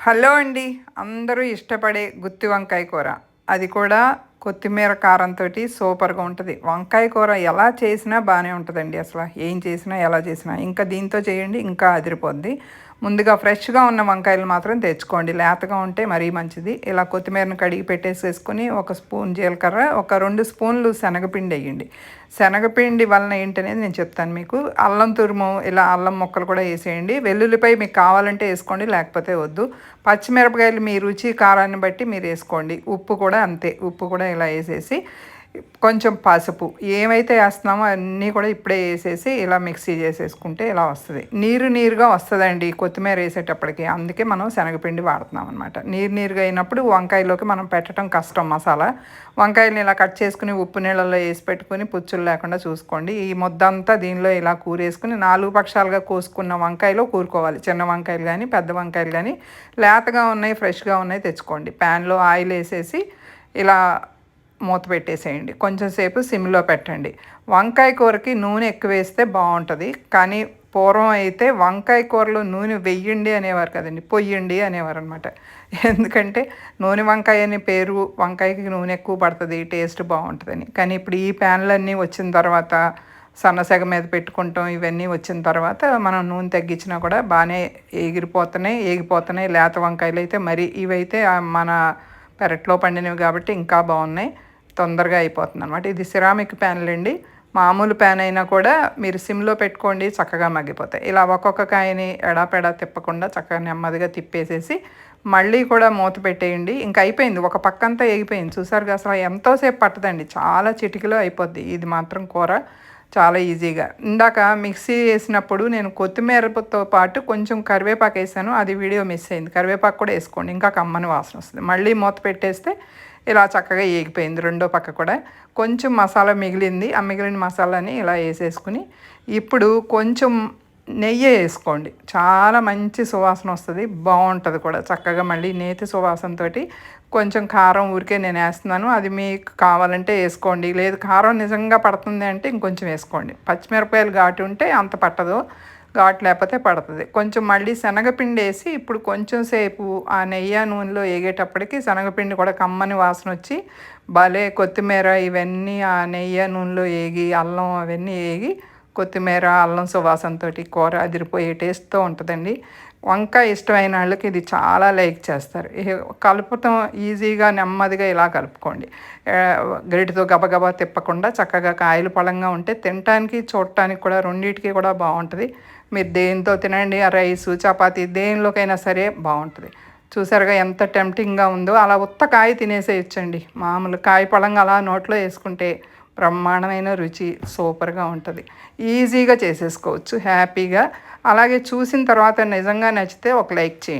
Hello అండి అందరూ ఇష్టపడే గుత్తి వంకాయ కూర. అది కూడా కొత్తిమీర కారంతో సూపర్గా ఉంటుంది. వంకాయ కూర ఎలా చేసినా బాగానే ఉంటుందండి అసలు. ఏం చేసినా ఎలా చేసినా. ఇంకా దీంతో చేయండి ఇంకా అదిరిపోద్ది. ముందుగా ఫ్రెష్గా ఉన్న వంకాయలు మాత్రం తెచ్చుకోండి. లేతగా ఉంటే మరీ మంచిది. ఇలా కొత్తిమీరను కడిగి పెట్టేసేసుకొని ఒక స్పూన్ జీలకర్ర ఒక రెండు స్పూన్లు శనగపిండి వేయండి. శనగపిండి వలన ఏంటనేది నేను చెప్తాను మీకు. అల్లం తురుము ఇలా అల్లం ముక్కలు కూడా వేసేయండి. వెల్లుల్లిపై మీకు కావాలంటే వేసుకోండి లేకపోతే వద్దు. పచ్చిమిరపకాయలు మీ రుచి కారాన్ని బట్టి మీరు వేసుకోండి. ఉప్పు కూడా అంతే. ఉప్పు కూడా ఇలా వేసేసి కొంచెం పసుపు ఏమైతే వేస్తున్నామో అన్నీ కూడా ఇప్పుడే వేసేసి ఇలా మిక్సీ చేసేసుకుంటే ఇలా వస్తుంది. నీరు నీరుగా వస్తుందండి కొత్తిమీర వేసేటప్పటికి. అందుకే మనం శనగపిండి వాడుతున్నాం అనమాట నీరు నీరుగా అయినప్పుడు వంకాయలోకి మనం పెట్టడం కష్టం మసాలా. వంకాయలను ఇలా కట్ చేసుకుని ఉప్పు నీళ్ళలో వేసి పెట్టుకుని పుచ్చులు లేకుండా చూసుకోండి. ఈ ముద్దంతా దీనిలో ఇలా కూరేసుకుని నాలుగు పక్షాలుగా కోసుకున్న వంకాయలో కూరుకోవాలి. చిన్న వంకాయలు కానీ పెద్ద వంకాయలు కానీ లేతగా ఉన్నాయి ఫ్రెష్గా ఉన్నాయి తెచ్చుకోండి. ప్యాన్లో ఆయిల్ వేసేసి ఇలా మూత పెట్టేసేయండి. కొంచెం సేపు సిమ్లో పెట్టండి. వంకాయ కూరకి నూనె ఎక్కువ వేస్తే బాగుంటుంది. కానీ పూర్వం అయితే వంకాయ కూరలో నూనె వెయ్యండి అనేవారు కదండి. పొయ్యండి అనేవారు అనమాట ఎందుకంటే నూనె వంకాయ అనే పేరు వంకాయకి నూనె ఎక్కువ పడుతుంది టేస్ట్ బాగుంటుందని. కానీ ఇప్పుడు ఈ ప్యాన్లన్నీ వచ్చిన తర్వాత సన్నసెగ మీద పెట్టుకుంటాం ఇవన్నీ వచ్చిన తర్వాత మనం నూనె తగ్గించినా కూడా బాగానే ఎగిరిపోతున్నాయి ఏగిపోతున్నాయి. లేత వంకాయలు అయితే మరి ఇవైతే మన పెరట్లో పండినవి కాబట్టి ఇంకా బాగున్నాయి. తొందరగా అయిపోతుంది అనమాట ఇది సిరామిక్ ప్యాన్లు అండి. మామూలు ప్యాన్ అయినా కూడా మీరు సిమ్లో పెట్టుకోండి చక్కగా మగ్గిపోతాయి. ఇలా ఒక్కొక్క కాయని ఎడాపెడా తిప్పకుండా చక్కగా నెమ్మదిగా తిప్పేసేసి మళ్ళీ కూడా మూత పెట్టేయండి. ఇంకా అయిపోయింది. ఒక పక్కంతా ఎగిపోయింది చూసారుగా అసలు ఎంతోసేపు పట్టదండి. చాలా చిటికలో అయిపోద్ది. ఇది మాత్రం కూర. చాలా ఈజీగా. ఇందాక మిక్సీ వేసినప్పుడు నేను కొత్తిమీరతో పాటు కొంచెం కరివేపాకు వేసాను. అది వీడియో మిస్ అయింది. కరివేపాకు కూడా వేసుకోండి. ఇంకా కమ్మని వాసన వస్తుంది. మళ్ళీ మూత పెట్టేస్తే ఇలా చక్కగా ఏగిపోయింది రెండో పక్క కూడా. కొంచెం మసాలా మిగిలింది. ఆ మిగిలిన మసాలాని ఇలా వేసేసుకుని ఇప్పుడు కొంచెం నెయ్యి వేసుకోండి. చాలా మంచి సువాసన వస్తుంది బాగుంటుంది కూడా. చక్కగా మళ్ళీ నేతి సువాసనతో కొంచెం కారం ఊరికే నేను వేస్తున్నాను. అది మీకు కావాలంటే వేసుకోండి. లేదు కారం నిజంగా పడుతుంది అంటే ఇంకొంచెం వేసుకోండి. పచ్చిమిరపకాయలు ఘాటు ఉంటే అంత పట్టదు. ఘాటు లేకపోతే పడుతుంది. కొంచెం మళ్ళీ శనగపిండి వేసి ఇప్పుడు కొంచెం సేపు ఆ నెయ్యి నూనెలో వేగేటప్పటికి శనగపిండి కూడా కమ్మని వాసన వచ్చి భలే కొత్తిమీర ఇవన్నీ ఆ నెయ్యి నూనెలో వేగి అల్లం అవన్నీ వేగి కొత్తిమీర అల్లం సువాసనతో కూర అదిరిపోయే టేస్ట్తో ఉంటుందండి. వంకాయ ఇష్టమైన వాళ్ళకి ఇది చాలా లైక్ చేస్తారు. కలుపుతాం ఈజీగా నెమ్మదిగా ఇలా కలుపుకోండి. గరిటితో గబగబా తిప్పకుండా చక్కగా కాయలు పళంగా ఉంటే తినటానికి చూడటానికి కూడా రెండింటికి కూడా బాగుంటుంది. మీరు దేనితో తినండి ఆ రైసు చపాతీ దేనిలోకైనా సరే బాగుంటుంది. చూసారుగా ఎంత టెంప్టింగ్గా ఉందో. అలా ఉత్త కాయ తినేసేయచ్చండి. మామూలు కాయ పళంగా అలా నోట్లో వేసుకుంటే బ్రహ్మాండమైన రుచి సూపర్గా ఉంటుంది. ఈజీగా చేసేసుకోవచ్చు హ్యాపీగా. అలాగే చూసిన తర్వాత నిజంగా నచ్చితే ఒక లైక్ చేయండి.